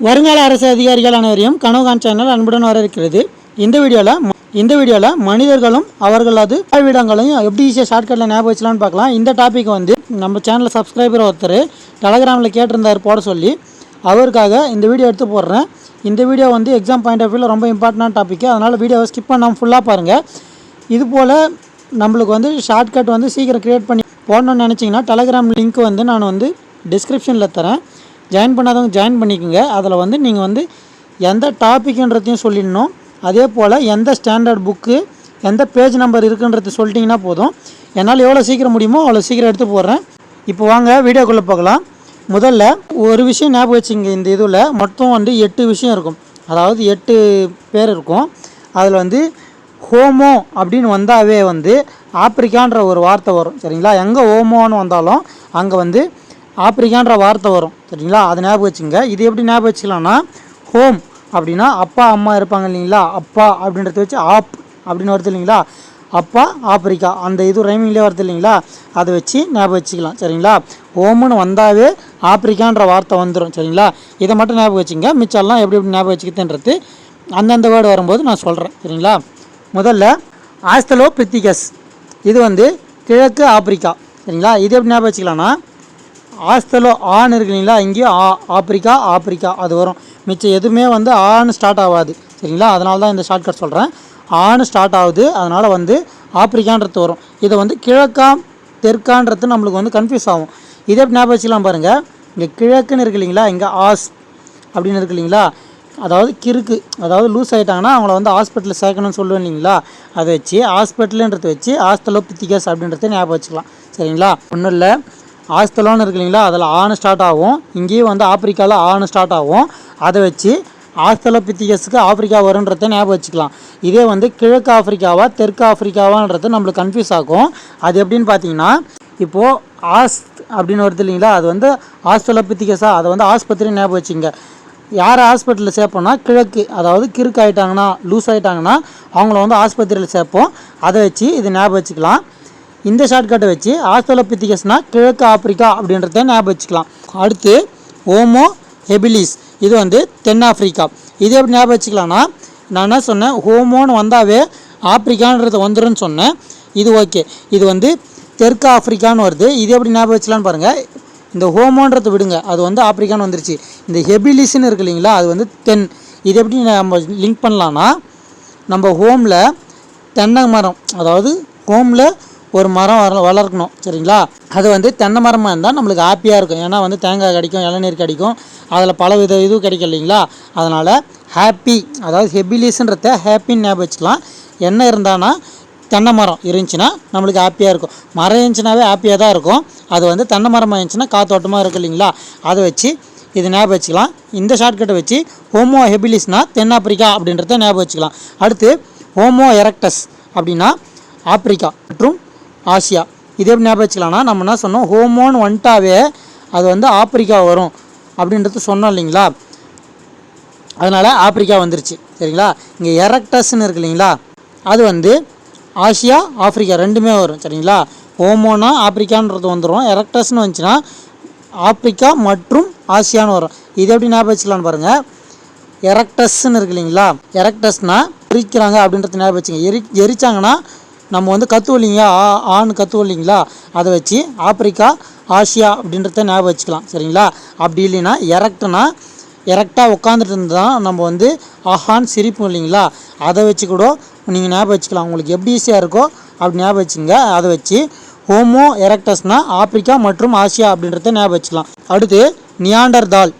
வருங்கால அரசு அதிகாரிகள் அனைவரையும் கனவுகான் சேனல் அன்புடன் வரவேற்கிறது. இந்த வீடியோவில் இந்த வீடியோவில் மனிதர்களும் அவர்களது வாழ்விடங்களையும் எப்படி ஈஸியாக ஷார்ட்கட்டில் ஞாபகம் வச்சலான்னு பார்க்கலாம். இந்த டாபிக் வந்து நம்ம சேனலில் சப்ஸ்கிரைபர் ஒருத்தர் டெலகிராமில் கேட்டிருந்தார் போட சொல்லி. அவருக்காக இந்த வீடியோ எடுத்து போடுறேன். இந்த வீடியோ வந்து எக்ஸாம் பாயிண்ட் ஆஃப் வியூவில் ரொம்ப இம்பார்ட்டண்டான டாப்பிக்கு அதனால் வீடியோவை ஸ்கிப் பண்ணாமல் ஃபுல்லாக பாருங்கள் இது போல் நம்மளுக்கு வந்து ஷார்ட்கட் வந்து சீக்கிரம் க்ரியேட் பண்ணி போடணும்னு நினச்சிங்கன்னா டெலகிராம் லிங்க் வந்து நான் வந்து டிஸ்கிரிப்ஷனில் தரேன். ஜாயின் பண்ணாதவங்க ஜாயின் பண்ணிக்கோங்க. அதில் வந்து நீங்கள் வந்து எந்த டாப்பிக்ன்றதையும் சொல்லிடணும். அதே போல் எந்த ஸ்டாண்டர்ட் புக்கு எந்த பேஜ் நம்பர் இருக்குன்றது சொல்லிட்டிங்கன்னா போதும். என்னால் எவ்வளோ சீக்கிரம் முடியுமோ அவ்வளோ சீக்கிரம் எடுத்து போடுறேன். இப்போ வாங்க வீடியோக்குள்ளே பார்க்கலாம் முதல்ல ஒரு விஷயம் ஞாபகம் வச்சுங்க இந்த இதில் மொத்தம் வந்து எட்டு விஷயம் இருக்கும். அதாவது எட்டு பேர் இருக்கும். அதில் வந்து ஹோமோ அப்படின்னு வந்தாவே வந்து ஆப்பிரிக்கான்ற ஒரு வார்த்தை வரும். சரிங்களா? எங்கே ஹோமோன்னு வந்தாலும் அங்கே வந்து ஆப்பிரிக்கான்ற வார்த்தை வரும். சரிங்களா? அதை ஞாபகம் வச்சுங்க இது எப்படி ஞாபகம் வச்சுக்கலாம்னா ஹோம் அப்படின்னா அப்பா அம்மா இருப்பாங்க இல்லைங்களா? அப்பா அப்படின்றத வச்சு ஆப் அப்படின்னு வருது இல்லைங்களா? அப்பா ஆப்பிரிக்கா. அந்த இது ரைமிங்லேயே வருது இல்லைங்களா? அதை வச்சு ஞாபகம் வச்சுக்கலாம். சரிங்களா? ஹோம்னு வந்தாவே ஆப்பிரிக்கான்ற வார்த்தை வந்துடும் சரிங்களா? இதை மட்டும் ஞாபகம் வச்சுங்க மிச்சம்லாம் எப்படி எப்படி ஞாபகம் வச்சுக்கிதுன்றது அந்தந்த வேர்டு வரும்போது நான் சொல்கிறேன் சரிங்களா? முதல்ல ஆஸ்தலோ பித்திகஸ் இது வந்து கிழக்கு ஆப்பிரிக்கா. சரிங்களா? இது எப்படி ஞாபகம் வச்சுக்கலாம்னா ஆஸ்தலோ ஆண் இருக்கு இல்லைங்களா? இங்கேயும் ஆ ஆப்பிரிக்கா ஆப்பிரிக்கா அது வரும். மிச்சம் எதுவுமே வந்து ஆண் ஸ்டார்ட் ஆகாது. சரிங்களா? அதனால தான் இந்த ஷார்ட்கட் சொல்கிறேன் ஆன் ஸ்டார்ட் ஆகுது. அதனால் வந்து ஆப்பிரிக்கான்றது வரும். இதை வந்து கிழக்கா தெற்கான்றது நம்மளுக்கு வந்து கன்ஃபியூஸ் ஆகும். இதே எப்படி ஞாபகம் வச்சுக்கலாம் பாருங்கள் இங்கே கிழக்குன்னு இருக்கு இல்லைங்களா? இங்கே ஆஸ் அப்படின்னு இருக்கு இல்லைங்களா? அதாவது கிறுக்கு. அதாவது லூஸ் ஆகிட்டாங்கன்னா அவங்கள வந்து ஹாஸ்பிட்டலில் சேர்க்கணும்னு சொல்லுவேன் இல்லைங்களா? அதை வச்சு ஹாஸ்பிட்டலுன்றது வச்சு ஆஸ்தலோபித்திகஸ் அப்படின்றத ஞாபகம் வச்சுக்கலாம். சரிங்களா? ஒன்றும் இல்லை. ஆஸ்தலோன்னு இருக்கு இல்லைங்களா அதில் ஆணு ஸ்டார்ட் ஆகும். இங்கேயும் வந்து ஆப்பிரிக்காவில் ஆணு ஸ்டார்ட் ஆகும். அதை வச்சு ஆஸ்தலோபித்திகஸுக்கு ஆப்பிரிக்கா வருன்றதை ஞாபகம் வச்சுக்கலாம். இதே வந்து கிழக்கு ஆப்பிரிக்காவா தெற்கு ஆப்பிரிக்காவான்றது நம்மளுக்கு கன்ஃபியூஸ் ஆகும். அது எப்படின்னு பார்த்தீங்கன்னா இப்போது ஆஸ்த் அப்படின்னு வருது இல்லைங்களா அது வந்து ஆஸ்தலோபித்திகஸா அதை வந்து ஆஸ்பத்திரி ஞாபகம் வச்சுங்க. யார் ஹாஸ்பிட்டலில் சேர்ப்போம்னா கிழக்கு அதாவது கிறுக்கு ஆகிட்டாங்கன்னா லூஸ் ஆகிட்டாங்கன்னா அவங்கள வந்து ஆஸ்பத்திரியில் சேர்ப்போம். அதை வச்சு இது ஞாபகம் வச்சுக்கலாம். இந்த ஷார்ட்கட்டை வச்சு ஆஸ்தலோபித்திகஸ்னா கிழக்கு ஆப்பிரிக்கா அப்படின்றத ஞாபகம் வச்சுக்கலாம். அடுத்து ஓமோ ஹெபிலிஸ். இது வந்து தென்னாப்பிரிக்கா இது எப்படி ஞாபகம் வச்சுக்கலாம்னா நான் என்ன சொன்னேன்? ஹோமோன்னு வந்தாவே ஆப்பிரிக்கான்றது வந்துருன்னு சொன்னேன். இது ஓகே இது வந்து தெற்கு ஆப்பிரிக்கான்னு வருது. இது எப்படி ஞாபகம் வச்சலான்னு பாருங்கள் இந்த ஹோமோன்றதை விடுங்க. அது வந்து ஆப்பிரிக்கான்னு வந்துருச்சு. இந்த ஹெபிலிஸ்ன்னு இருக்கு இல்லைங்களா அது வந்து தென். இது எப்படி நம்ம லிங்க் பண்ணலான்னா நம்ம ஹோமில் தென்னை மரம் அதாவது ஹோமில் ஒரு மரம் வர வளர்க்கணும் சரிங்களா? அது வந்து தென்னை மரமாக இருந்தால் நம்மளுக்கு ஹாப்பியாக இருக்கும். ஏன்னா வந்து தேங்காய் கிடைக்கும் இளநீர் கிடைக்கும். அதில் பல வித இதுவும் கிடைக்கும் இல்லைங்களா? அதனால் ஹாப்பி அதாவது ஹெபிலிஸ்ன்றத ஹாப்பின்னு ஞாபகம் வச்சுக்கலாம். என்ன இருந்தானா தென்னை மரம் இருந்துச்சுன்னா நம்மளுக்கு ஹாப்பியாக இருக்கும். மரம் இருந்துச்சுனாவே ஹாப்பியாக தான் இருக்கும். அது வந்து தென்னை மரமாக இருந்துச்சுன்னா காத்தோட்டமாக இருக்கும் இல்லைங்களா? அதை வச்சு இது ஞாபகம் வச்சுக்கலாம். இந்த ஷார்ட்கட்டை வச்சு ஹோமோ ஹெபிலிஸ்னா தென்னாப்பிரிக்கா அப்படின்றத ஞாபகம் வச்சுக்கலாம். அடுத்து ஹோமோ எரக்டஸ் அப்படின்னா ஆப்பிரிக்கா மற்றும் ஆசியா. இது எப்படி ஞாபகம் வச்சுக்கலாம்னா நம்ம என்ன சொன்னோம்? ஹோமோன்னு வந்துட்டாவே அது வந்து ஆப்பிரிக்கா வரும் அப்படின்றது சொன்னோம் இல்லைங்களா? அதனால் ஆப்பிரிக்கா வந்துருச்சு. சரிங்களா? இங்கே எரக்டஸ்ன்னு இருக்கு இல்லைங்களா? அது வந்து ஆசியா ஆப்பிரிக்கா ரெண்டுமே வரும். சரிங்களா? ஹோமோனா ஆப்பிரிக்கான்றது வந்துடும் எரக்டஸ்ன்னு வந்துச்சுன்னா ஆப்பிரிக்கா மற்றும் ஆசியான்னு வரும். இது எப்படி ஞாபகம் வச்சுக்கலான்னு பாருங்கள் எரக்டஸ்ன்னு இருக்கு இல்லைங்களா? எரக்டஸ்னால் எரிக்கிறாங்க அப்படின்றது ஞாபகம் வச்சுங்க எரி எரிச்சாங்கன்னா நம்ம வந்து கத்துவோம் ஆ ஆண் கத்துவலிங்களா? இல்லைங்களா அதை வச்சு ஆப்பிரிக்கா ஆசியா அப்படின்றத ஞாபகம் வச்சுக்கலாம். சரிங்களா? அப்படி இல்லைன்னா எரக்ட்னா எரக்டாக உட்காந்துட்டு இருந்தால் நம்ம வந்து ஆஹான்னு சிரிப்போம் இல்லைங்களா? அதை வச்சு கூட நீங்கள் ஞாபகம் வச்சுக்கலாம். உங்களுக்கு எப்படி ஈஸியாக இருக்கோ அப்படி ஞாபகம் வச்சுங்க அதை வச்சு ஹோமோ எரக்டஸ்னால் ஆப்பிரிக்கா மற்றும் ஆசியா அப்படின்றத ஞாபகம் வச்சுக்கலாம். அடுத்து நியாண்டர்தால்.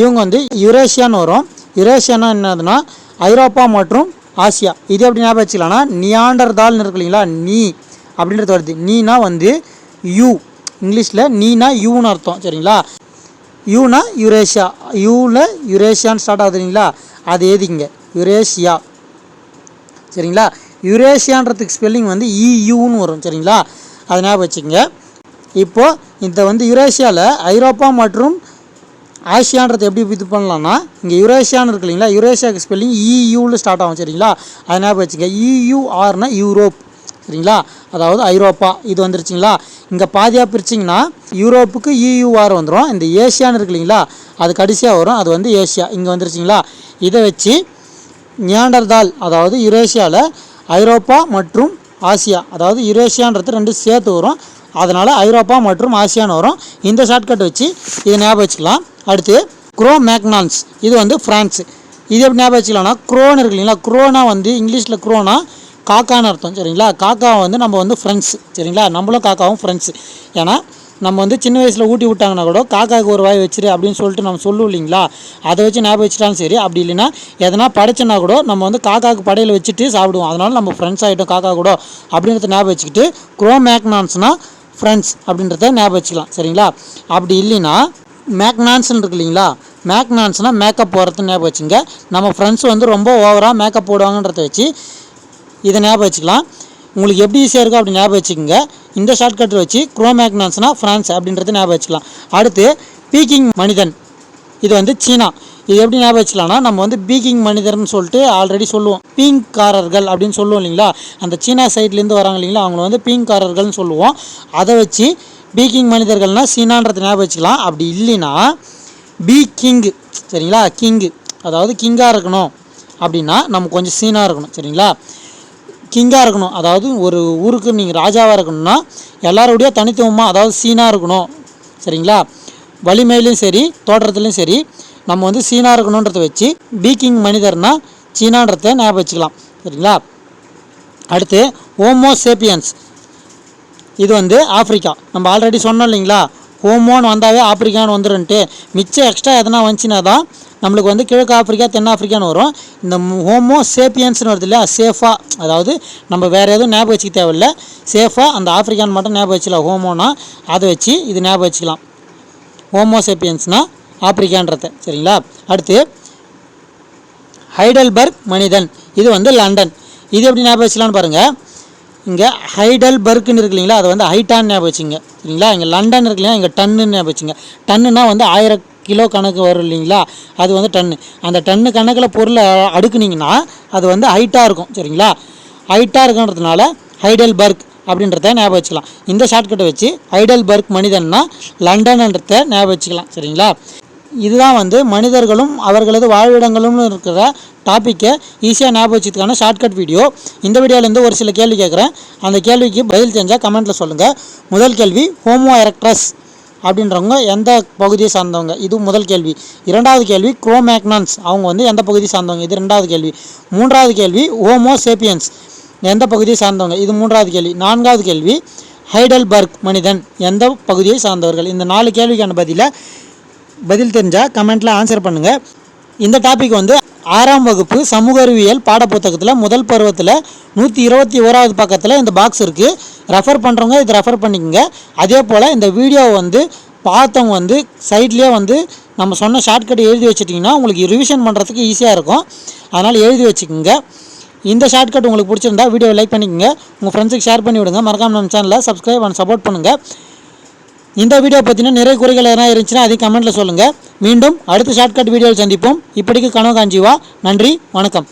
இவங்க வந்து யுரேஷியான்னு வரும். யுரேஷியானா என்னதுன்னா ஐரோப்பா மற்றும் ஆசியா. இது எப்படி ஞாபகம் வச்சுக்கலாம்னா நியாண்டர்தால்னு இருக்கு இல்லைங்களா? நீ அப்படின்றது வருது. நீனா வந்து யூ. இங்கிலீஷில் நீனா யூன்னு அர்த்தம் சரிங்களா? யூனா யுரேஷியா. யூவில் யுரேஷியான்னு ஸ்டார்ட் ஆகுது இல்லைங்களா? அது ஏதிங்க யுரேஷியா. சரிங்களா? யுரேஷியான்றதுக்கு ஸ்பெல்லிங் வந்து இயூன்னு வரும் சரிங்களா? அதை ஞாபகம் வச்சுக்கோங்க. இப்போது இந்த வந்து யுரேஷியாவில் ஐரோப்பா மற்றும் ஆசியான்றது எப்படி இது பண்ணலாம்னா இங்கே யுரேஷியான்னு இருக்கு இல்லைங்களா யுரேஷியாவுக்கு ஸ்பெல்லிங் இயூவில் ஸ்டார்ட் ஆகும் சரிங்களா? அதை ஞாபகம் வச்சுங்க? இயூஆர்னா யூரோப் சரிங்களா? அதாவது ஐரோப்பா இது வந்துருச்சுங்களா? இங்கே பாதியாக பிரிச்சிங்கன்னா யூரோப்புக்கு இயூஆர் வந்துடும் இந்த ஏஷியான்னு இருக்கு இல்லைங்களா? அது கடைசியாக வரும். அது வந்து ஏஷியா. இங்கே வந்துருச்சிங்களா? இதை வச்சு நியாண்டர்தால் அதாவது யுரேஷியாவில் ஐரோப்பா மற்றும் ஆசியா அதாவது யுரேஷியான்றது ரெண்டு சேர்த்து வரும். அதனால் ஐரோப்பா மற்றும் ஆசியான்னு வரும். இந்த ஷார்ட்கட் வச்சு இதை ஞாபகம் வச்சுக்கலாம். அடுத்து குரோ மேக்னான்ஸ் இது வந்து ஃப்ரான்ஸ் இது எப்படி ஞாபகம் வச்சுக்கலாம்னா க்ரோன்னு இருக்கு இல்லைங்களா? குரோனா வந்து இங்கிலீஷில் குரோனா காக்கான்னு அர்த்தம் சரிங்களா? காக்கா வந்து நம்ம வந்து ஃப்ரெண்ட்ஸ் சரிங்களா? நம்மளும் காக்காவும் ஃப்ரெண்ட்ஸ் ஏன்னா நம்ம வந்து சின்ன வயசில் ஊட்டி விட்டாங்கன்னா கூட காக்காவுக்கு ஒரு வாய் வச்சிரு அப்படின்னு சொல்லிட்டு நம்ம சொல்லுவோம் இல்லைங்களா? அதை வச்சு ஞாபகம் வச்சுட்டாலும் சரி அப்படி இல்லைன்னா எதனா படைச்சனா கூட நம்ம வந்து காக்காவுக்கு படையில் வச்சுட்டு சாப்பிடுவோம். அதனால் நம்ம ஃப்ரெண்ட்ஸ் ஆகிட்டோம் காக்கா கூட அப்படின்றத ஞாபகம் வச்சுக்கிட்டு க்ரோ மேக்னான்ஸ்னால் ஃப்ரெண்ட்ஸ் அப்படின்றத ஞாபகம் வச்சுக்கலாம் சரிங்களா? அப்படி இல்லைன்னா மேக்னான்ஸ்னு இருக்கு இல்லைங்களா மேக்னான்ஸ்னால் மேக்கப் போடுறது ஞாபகம் வச்சுங்க. நம்ம ஃப்ரெண்ட்ஸ் வந்து ரொம்ப ஓவராக மேக்கப் போடுவாங்கன்றத வச்சு இதை ஞாபகம் வச்சுக்கலாம். உங்களுக்கு எப்படி ஈஸியாக இருக்கும் அப்படி ஞாபகம் வச்சுக்கோங்க. இந்த ஷார்ட்கட் வச்சு குரோமேக்னான்ஸ்னா ஃப்ரான்ஸ் அப்படின்றத ஞாபகம் வச்சுக்கலாம். அடுத்து பீக்கிங் மனிதன். இது வந்து சீனா. இது எப்படி ஞாபகம் வச்சுக்கலாம்னா நம்ம வந்து பீக்கிங் மனிதர்னு சொல்லிட்டு ஆல்ரெடி சொல்லுவோம். பீங்காரர்கள் அப்படின்னு சொல்லுவோம் இல்லைங்களா? அந்த சீனா சைட்லேருந்து வராங்க இல்லைங்களா? அவங்கள வந்து பீங்காரர்கள்னு சொல்லுவோம். அதை வச்சு பீக்கிங் மனிதர்கள்னா சீனான்றதை ஞாபகம் வச்சுக்கலாம். அப்படி இல்லைன்னா பி கிங் சரிங்களா? கிங்கு அதாவது கிங்காக இருக்கணும். அப்படின்னா நம்ம கொஞ்சம் சீனாக இருக்கணும் சரிங்களா? கிங்காக இருக்கணும். அதாவது ஒரு ஊருக்கு நீங்கள் ராஜாவாக இருக்கணும்னா எல்லாரோடைய தனித்துவமாக அதாவது சீனாக இருக்கணும் சரிங்களா? வலிமையிலையும் சரி தோற்றத்துலையும் சரி நம்ம வந்து சீனாக இருக்கணுன்றதை வச்சு பீக்கிங் மனிதர்னா சீனான்றதை ஞாபகம் வச்சுக்கலாம் சரிங்களா? அடுத்து ஹோமோ சேப்பியன்ஸ். இது வந்து ஆப்பிரிக்கா. நம்ம ஆல்ரெடி சொன்னோம் இல்லைங்களா? ஹோமோன்னு வந்தாவே ஆப்பிரிக்கான்னு வந்துருன்ட்டு. மிச்சம் எக்ஸ்ட்ரா எதனா வந்துச்சுன்னா தான் நம்மளுக்கு வந்து கிழக்கு ஆப்பிரிக்கா தென்னாப்பிரிக்கான்னு வரும். இந்த ஹோமோ சேப்பியன்ஸ்னு வருது இல்லையா? சேஃபாக அதாவது நம்ம வேறு எதுவும் ஞாபகம் வச்சுக்க தேவையில்ல. சேஃபாக அந்த ஆப்பிரிக்கான் மட்டும் ஞாபகம் வச்சுக்கலாம். ஹோமோனா அதை வச்சு இது ஞாபகம் வச்சுக்கலாம். ஹோமோ சேப்பியன்ஸ்னால் ஆப்பிரிக்கான்றத. சரிங்களா? அடுத்து ஹைடல்பர்க் மனிதன். இது வந்து லண்டன். இது எப்படி ஞாபகம் வச்சுக்கலான்னு பாருங்கள் இங்கே ஹைடல்பர்க்னு இருக்கு இல்லைங்களா? அது வந்து ஹைட்டான் ஞாபகம் வச்சுங்க. சரிங்களா? இங்கே லண்டன் இருக்கு இல்லையா? இங்கே டன்னு ஞாபகம் வச்சுங்க. டன்னுனா வந்து ஆயிரம் கிலோ கணக்கு வரும் இல்லைங்களா? அது வந்து டன்னு. அந்த டன்னு கணக்கில் பொருளை அடுக்குனீங்கன்னா அது வந்து ஹைட்டாக இருக்கும். சரிங்களா? ஹைட்டாக இருக்குன்றதுனால ஹைடல் பர்க் அப்படின்றத ஞாபகம் வச்சுக்கலாம். இந்த ஷார்ட்கட்டை வச்சு ஹைடல்பர்க் மனிதன்னா லண்டன்ன்றத ஞாபகம் வச்சுக்கலாம். சரிங்களா? இதுதான் வந்து மனிதர்களும் அவர்களது வாழ்விடங்களும் இருக்கிற டாப்பிக்கை ஈஸியாக ஞாபகம் ஷார்ட்கட் வீடியோ இந்த வீடியோலேருந்து ஒரு சில கேள்வி கேட்குறேன். அந்த கேள்விக்கு பதில் தெரிஞ்சால் கமெண்ட்டில் சொல்லுங்கள் முதல் கேள்வி ஹோமோ எரக்ட்ரஸ் அப்படின்றவங்க எந்த பகுதியை சார்ந்தவங்க? இது முதல் கேள்வி. இரண்டாவது கேள்வி குரோமேக்னான்ஸ் அவங்க வந்து எந்த பகுதியை சார்ந்தவங்க? இது ரெண்டாவது கேள்வி. மூன்றாவது கேள்வி ஹோமோ சேப்பியன்ஸ் எந்த பகுதியை சார்ந்தவங்க? இது மூன்றாவது கேள்வி. நான்காவது கேள்வி ஹைடல்பர்க் மனிதன் எந்த பகுதியை சார்ந்தவர்கள்? இந்த நாலு கேள்விக்கான பதிலை பதில் தெரிஞ்சால் கமெண்ட்டில் ஆன்சர் பண்ணுங்கள் இந்த டாபிக் வந்து ஆறாம் வகுப்பு சமூக அறிவியல் பாடப்புத்தகத்தில் முதல் பருவத்தில் நூற்றி இருபத்தி ஓராவது பக்கத்தில் இந்த பாக்ஸ் இருக்குது ரெஃபர் பண்ணுறவங்க இதை ரெஃபர் பண்ணிக்கோங்க. அதே போல் இந்த வீடியோவை வந்து பார்த்தவங்க வந்து சைட்லேயே வந்து நம்ம சொன்ன ஷார்ட்கட் எழுதி வச்சிட்டிங்கன்னா உங்களுக்கு ரிவிஷன் பண்ணுறதுக்கு ஈஸியாக இருக்கும். அதனால் எழுதி வச்சுக்கோங்க. இந்த ஷார்ட்கட் உங்களுக்கு பிடிச்சிருந்தா வீடியோ லைக் பண்ணிக்கோங்க. உங்கள் ஃப்ரெண்ட்ஸுக்கு ஷேர் பண்ணி விடுங்க. மறக்காமல் நம்ம சேனலை சப்ஸ்கிரைப் அண்ட் சப்போர்ட் பண்ணுங்கள் இந்த வீடியோ பற்றின நிறைய குறைகள் எதனா இருந்துச்சுன்னா அதையும் கமெண்ட்டில் சொல்லுங்கள் மீண்டும் அடுத்த ஷார்ட்கட் வீடியோவில் சந்திப்போம். இப்படிக்கு கனவு காஞ்சிவா நன்றி வணக்கம்.